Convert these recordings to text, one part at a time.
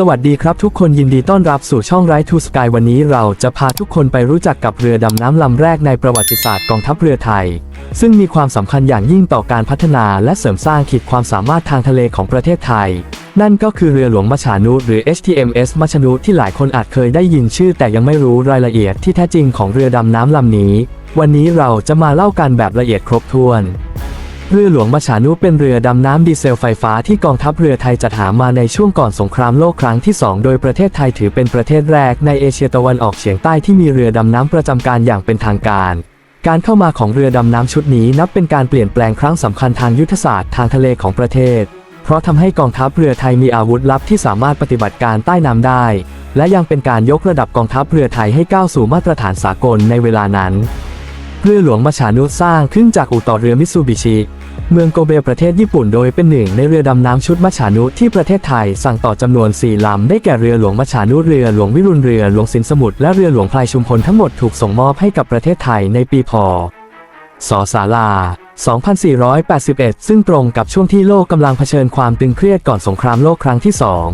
สวัสดีครับทุกคนยินดีต้อนรับสู่ช่องไรทูสกายวันนี้เราจะพาทุกคนไปรู้จักกับเรือดำน้ำลำแรกในประวัติศาสตร์กองทัพเรือไทย ซึ่งมีความสำคัญอย่างยิ่งต่อการพัฒนาและเสริมสร้างขีดความสามารถทางทะเลของประเทศไทย นั่นก็คือเรือหลวงมฉานุหรือ HTMS มฉานุที่หลายคนอาจเคยได้ยินชื่อ แต่ยังไม่รู้รายละเอียดที่แท้จริงของเรือดำน้ำลำนี้ วันนี้เราจะมาเล่ากันแบบละเอียดครบถ้วน เรือหลวงมฉานุเป็นเรือดำน้ำดีเซลไฟฟ้าที่กองทัพเรือไทยจัดหามาในช่วงก่อนสงครามโลกครั้งที่ 2 โดยประเทศไทยถือเป็นประเทศแรกในเอเชียตะวันออกเฉียงใต้ที่มีเรือดำน้ำประจำการอย่างเป็นทางการ การเข้ามาของเรือดำน้ำชุดนี้นับเป็นการเปลี่ยนแปลงครั้งสำคัญทางยุทธศาสตร์ทางทะเลของประเทศ เพราะทำให้กองทัพเรือไทยมีอาวุธลับที่สามารถปฏิบัติการใต้น้ำได้ และยังเป็นการยกระดับกองทัพเรือไทยให้ก้าวสู่มาตรฐานสากลในเวลานั้น เรือหลวงมาชานุสร้างขึ้นจากอู่ต่อเรือมิตซูบิชิ เมืองโกเบประเทศญี่ปุ่นโดยเป็นหนึ่งในเรือดำน้ำชุดมัชชานุที่ประเทศไทยสั่งต่อจำนวน 4 ลำ ได้แก่เรือหลวงมัชชานุเรือหลวงวิรุณเรือหลวงสินสมุทรและเรือหลวงพลายชุมพลทั้งหมดถูกส่งมอบให้กับประเทศไทยในปีพศศาลา 2481 ซึ่งตรงกับช่วงที่โลกกำลังเผชิญความตึงเครียดก่อนสงครามโลกครั้งที่สอง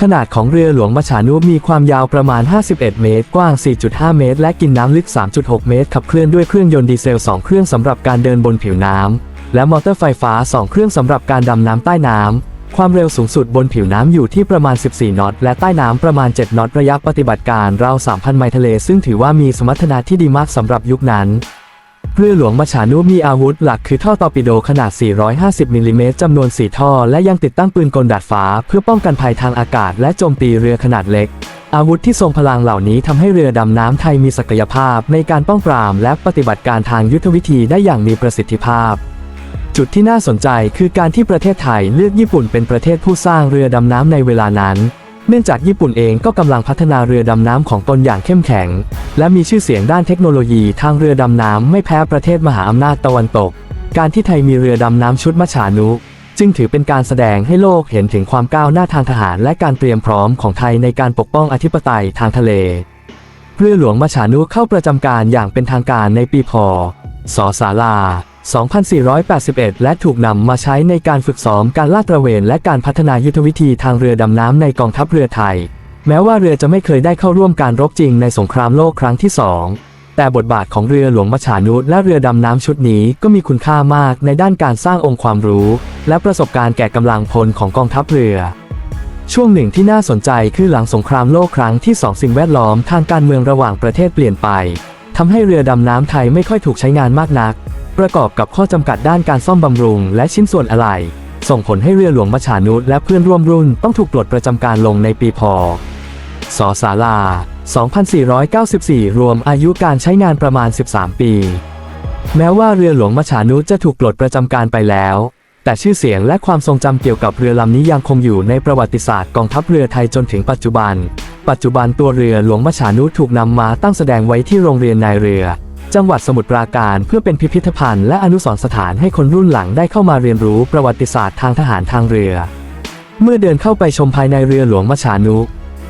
ขนาดของเรือหลวงมัชชานุมีความยาวประมาณ 51 เมตร กว้าง 4.5 เมตร และกินน้ำลึก 3.6 เมตร ขับเคลื่อนด้วยเครื่องยนต์ดีเซล 2 เครื่องสำหรับการเดินบนผิวน้ำ และมอเตอร์ไฟฟ้า 2 เครื่องสำหรับการดำน้ำใต้น้ำ ความเร็วสูงสุดบนผิวน้ำอยู่ที่ประมาณ 14 นอต และใต้น้ำประมาณ 7 นอต ระยะปฏิบัติการราว 3,000 ไมล์ทะเล ซึ่งถือว่ามีสมรรถนะที่ดีมากสำหรับยุคนั้นเรือหลวงมัชานุมีอาวุธหลักคือท่อตอร์ปิโดขนาด 450มิลลิเมตรจำนวน 4 ท่อ และยังติดตั้งปืนกลดาดฟ้า เพื่อป้องกันภัยทางอากาศและโจมตีเรือขนาดเล็ก อาวุธที่ทรงพลังเหล่านี้ทำให้เรือดำน้ำไทยมีศักยภาพในการป้องปราม และปฏิบัติการทางยุทธวิธีได้อย่างมีประสิทธิภาพ จุดที่น่าสนใจคือการที่ประเทศไทยเลือกญี่ปุ่นเป็นประเทศผู้สร้างเรือดำน้ำในเวลานั้น เนื่องจากญี่ปุ่นเองก็กำลังพัฒนาเรือดำน้ำของตนอย่างเข้มแข็ง และมีชื่อเสียงด้านเทคโนโลยีทางเรือดำน้ำไม่แพ้ประเทศมหาอำนาจตะวันตก การที่ไทยมีเรือดำน้ำชุดมัชานุ จึงถือเป็นการแสดงให้โลกเห็นถึงความก้าวหน้าทางทหารและการเตรียมพร้อมของไทยในการปกป้องอธิปไตยทางทะเลเรือหลวงมัชชานุเข้าประจำการอย่างเป็นทางการในปีพศศาลา 2481 และถูกนำมาใช้ในการฝึกซ้อมการลาดตระเวนและการพัฒนายุทธวิธีทางเรือดำน้ำในกองทัพเรือไทย แม้ว่าเรือจะไม่เคยได้เข้าร่วมการรบจริงในสงครามโลกครั้งที่สองแต่บทบาทของเรือหลวงมัชานุและเรือดำน้ำชุดนี้ก็มีคุณค่ามากในด้านการสร้างองค์ความรู้ และประสบการณ์แก่กำลังพลของกองทัพเรือ ช่วงหนึ่งที่น่าสนใจคือหลังสงครามโลกครั้งที่สองสิ่งแวดล้อมทางการเมืองระหว่างประเทศเปลี่ยนไปทำให้เรือดำน้ำไทยไม่ค่อยถูกใช้งานมากนัก ประกอบกับข้อจำกัดด้านการซ่อมบำรุงและชิ้นส่วนอะไหล่ส่งผลให้เรือหลวงมชานุและเพื่อนร่วมรุ่นต้องถูกปลดประจำการลงในปีพศศาลา 2494 รวมอายุการใช้งานประมาณ 13 ปี แม้ว่าเรือหลวงมชานุจะถูกปลดประจำการไปแล้ว แต่ชื่อเสียงและความทรงจำเกี่ยวกับเรือลำนี้ยังคงอยู่ในประวัติศาสตร์กองทัพเรือไทยจนถึงปัจจุบัน ปัจจุบันตัวเรือหลวงมชานุถูกนำมาตั้งแสดงไว้ที่โรงเรียนนายเรือ จังหวัดสมุทรปราการเพื่อเป็นพิพิธภัณฑ์และอนุสรณ์สถานให้คนรุ่นหลังได้เข้ามาเรียนรู้ประวัติศาสตร์ทางทหารทางเรือ เมื่อเดินเข้าไปชมภายในเรือหลวงมชานุ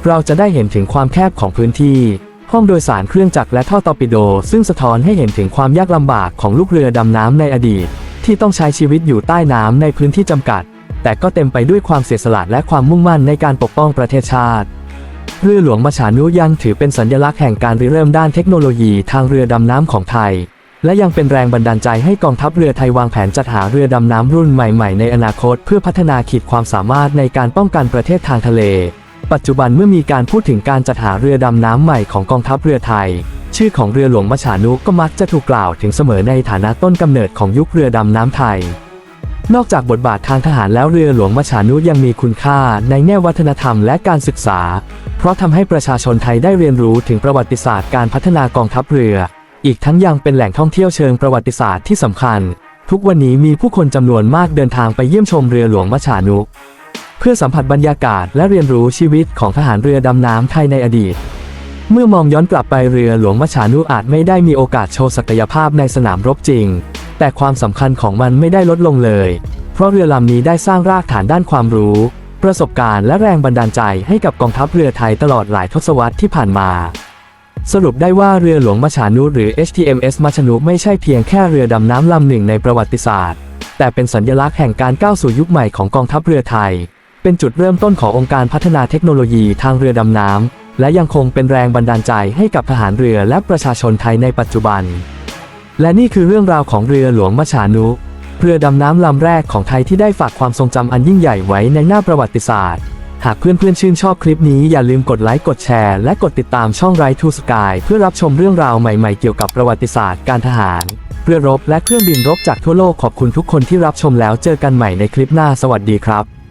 เราจะได้เห็นถึงความแคบของพื้นที่ ห้องโดยสารเครื่องจักรและท่อตอปิโด ซึ่งสะท้อนให้เห็นถึงความยากลำบากของลูกเรือดำน้ำในอดีต ที่ต้องใช้ชีวิตอยู่ใต้น้ำในพื้นที่จำกัด แต่ก็เต็มไปด้วยความเสียสละและความมุ่งมั่นในการปกป้องประเทศชาติ เรือหลวงมชานุยังถือเป็นสัญลักษณ์แห่งการริเริ่มด้านเทคโนโลยีทางเรือดำน้ำของไทย และยังเป็นแรงบันดาลใจให้กองทัพเรือไทยวางแผนจัดหาเรือดำน้ำรุ่นใหม่ๆ ในอนาคต เพื่อพัฒนาขีดความสามารถในการป้องกันประเทศทางทะเล ปัจจุบันเมื่อมีการพูดถึงการจัดหาเรือดำน้ำใหม่ของกองทัพเรือไทย ชื่อของเรือหลวงมชานุก็มักจะถูกกล่าวถึงเสมอในฐานะต้นกำเนิดของยุคเรือดำน้ำไทย นอกจากบทบาททางทหารแล้วเรือหลวงมชานุยังมีคุณค่าในแง่วัฒนธรรมและการศึกษา เพราะทำให้ประชาชนไทยได้เรียนรู้ถึงประวัติศาสตร์การพัฒนากองทัพเรือ อีกทั้งยังเป็นแหล่งท่องเที่ยวเชิงประวัติศาสตร์ที่สำคัญ ทุกวันนี้มีผู้คนจำนวนมากเดินทางไปเยี่ยมชมเรือหลวงมชานุ เพื่อสัมผัสบรรยากาศและเรียนรู้ชีวิตของทหารเรือดำน้ำไทยในอดีต เมื่อมองย้อนกลับไปเรือหลวงมชานุอาจไม่ได้มีโอกาสโชว์ศักยภาพในสนามรบจริง แต่ความสำคัญของมันไม่ได้ลดลงเลย เพราะเรือลำนี้ได้สร้างรากฐานด้านความรู้ ประสบการณ์และแรงบันดาลใจให้กับกองทัพเรือไทยตลอดหลายทศวรรษที่ผ่านมา สรุปได้ว่าเรือหลวงมชานุหรือ HTMS มชานุไม่ใช่เพียงแค่เรือดำน้ำลำหนึ่งในประวัติศาสตร์ แต่เป็นสัญลักษณ์แห่งการก้าวสู่ยุคใหม่ของกองทัพเรือไทย เป็นจุดเริ่มต้นขององค์การพัฒนาเทคโนโลยีทางเรือดำน้ำ และยังคงเป็นแรงบันดาลใจให้กับทหารเรือและประชาชนไทยในปัจจุบัน และนี่คือเรื่องราวของเรือหลวงมฉานุ เรือดำน้ำลำแรกของไทยที่ได้ฝากความทรงจำอันยิ่งใหญ่ไว้ในหน้าประวัติศาสตร์ หากเพื่อนๆชื่นชอบคลิปนี้อย่าลืมกดไลค์กดแชร์และกดติดตามช่อง Right to Sky เพื่อรับชมเรื่องราวใหม่ๆเกี่ยวกับประวัติศาสตร์การทหารเรือรบและเครื่องบินรบจากทั่วโลกขอบคุณทุกคนที่รับชมแล้วเจอกันใหม่ในคลิปหน้าสวัสดีครับ